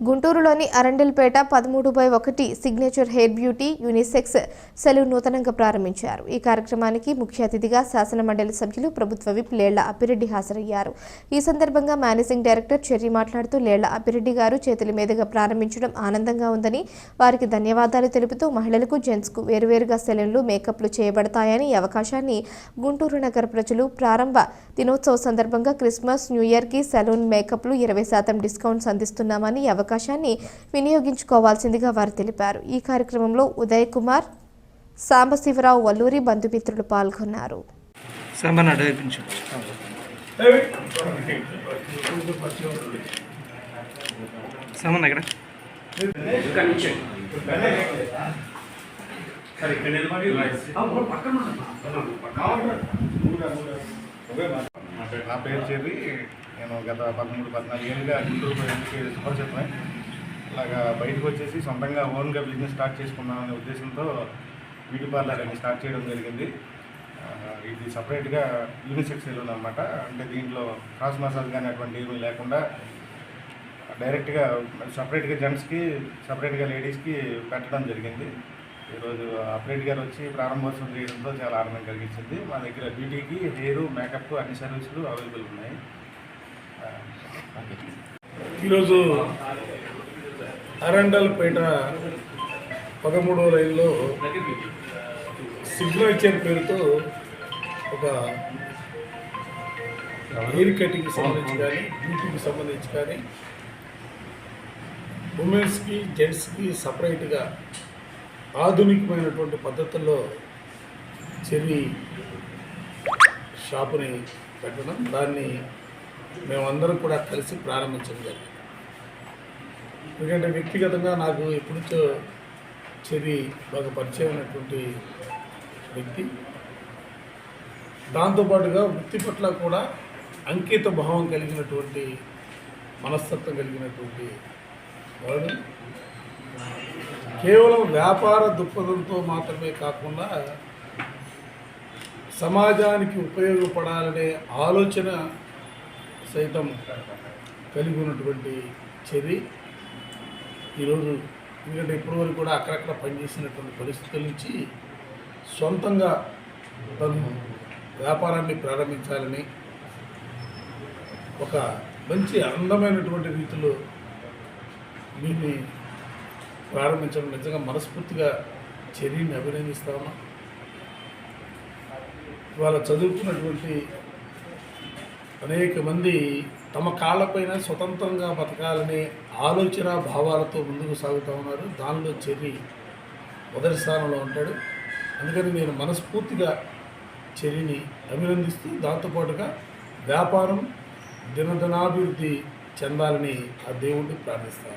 గుంటూరులోని అరండెల్పేట పదమూడు బై ఒకటి signature hair beauty unisex salon నూతనంగా ప్రారంభించారు. ఈ కార్యక్రమానికి ముఖ్య అతిథిగా శాసన మండలి సభ్యులు ప్రభుత్వ విప్ లేళ్ళ అప్పిరెడ్డి హాజరయ్యారు. ఈ సందర్భంగా మేనేజింగ్ డైరెక్టర్ చెర్రి మాట్లాడుతూ లేళ్ళ అప్పిరెడ్డి గారు చేతుల మీదుగా ప్రారంభించడం ఆనందంగా ఉందని వారికి ధన్యవాదాలు తెలుపుతూ మహిళలకు జెంట్స్కు వేరువేరుగా సెలూన్లు మేకప్లు చేయబడతాయని ఈ అవకాశాన్ని గుంటూరు నగర ప్రజలు ప్రారంభ దినోత్సవ సందర్భంగా క్రిస్మస్ న్యూ ఇయర్కి సెలూన్ మేకప్లు ఇరవై శాతం డిస్కౌంట్స్ అందిస్తున్నామని ఈ అవకాశాన్ని వినియోగించుకోవాల్సిందిగా వారు తెలిపారు. ఈ కార్యక్రమంలో ఉదయ్ కుమార్ సాంబశివరావు వల్లూరి బంధుమిత్రులు పాల్గొన్నారు. నా పేరు చెర్రి నేను గత పదమూడు పద్నాలుగు ఏళ్ళుగా గుంటూరు ప్రజలకి సుపరిచితమే ఇలాగా బయటకు వచ్చేసి సొంతంగా ఓన్గా బిజినెస్ స్టార్ట్ చేసుకుందామనే ఉద్దేశంతో బ్యూటీ పార్లర్ అని స్టార్ట్ చేయడం జరిగింది. ఇది సపరేట్గా యూనిసెక్స్ సెలూన్ అనమాట అంటే దీంట్లో క్రాస్ మసాజ్ కానీ అటువంటి ఏమీ లేకుండా డైరెక్ట్గా సపరేట్గా జెంట్స్కి సపరేట్గా లేడీస్కి పెట్టడం జరిగింది. ఈరోజు అప్రేట్ గారు వచ్చి ప్రారంభోత్సవం చేయడంతో చాలా ఆనందం కలిగించింది. మా దగ్గర బ్యూటీకి హెయిర్ మేకప్ అన్ని సర్వీసులు అవైలబుల్ ఉన్నాయి. ఈరోజు అరండల్పేట పదమూడవ లైన్లో సిగ్నేచర్ పేరుతో ఒక హెయిర్ కటింగ్కి సంబంధించి కానీ బ్యూటీకి సంబంధించి కానీ ఉమెన్స్కి జెంట్స్కి సపరేట్గా ఆధునికమైనటువంటి పద్ధతుల్లో చెర్రీ షాపుని పెట్టడం దాన్ని మేమందరం కూడా కలిసి ప్రారంభించడం జరిగింది. ఎందుకంటే వ్యక్తిగతంగా నాకు ఎప్పటి నుంచో చెరి బాగా పరిచయం అయినటువంటి వ్యక్తి. దాంతోపాటుగా వృత్తి పట్ల కూడా అంకిత భావం కలిగినటువంటి మనస్తత్వం కలిగినటువంటి వాడు. కేవలం వ్యాపార దృక్పథంతో మాత్రమే కాకుండా సమాజానికి ఉపయోగపడాలనే ఆలోచన సైతం కలిగి ఉన్నటువంటి చర్య. ఈరోజు ఎందుకంటే ఇప్పటివరకు కూడా అక్కడక్కడ పనిచేసినటువంటి పరిస్థితుల నుంచి సొంతంగా తను వ్యాపారాన్ని ప్రారంభించాలని ఒక మంచి అందమైనటువంటి రీతిలో దీన్ని ప్రారంభించడం నిజంగా మనస్ఫూర్తిగా చర్యని అభినందిస్తా ఉన్నాం. చదువుకున్నటువంటి అనేక మంది తమ కాళ్ళపైన స్వతంత్రంగా బతకాలనే ఆలోచన భావాలతో ముందుకు సాగుతూ ఉన్నారు. దానిలో చెర్రి మొదటి స్థానంలో ఉంటాడు. అందుకని నేను మనస్ఫూర్తిగా చెర్రిని అభినందిస్తూ దాంతోపాటుగా వ్యాపారం దినదినాభివృద్ధి చెందాలని ఆ దేవుడిని ప్రార్థిస్తాను.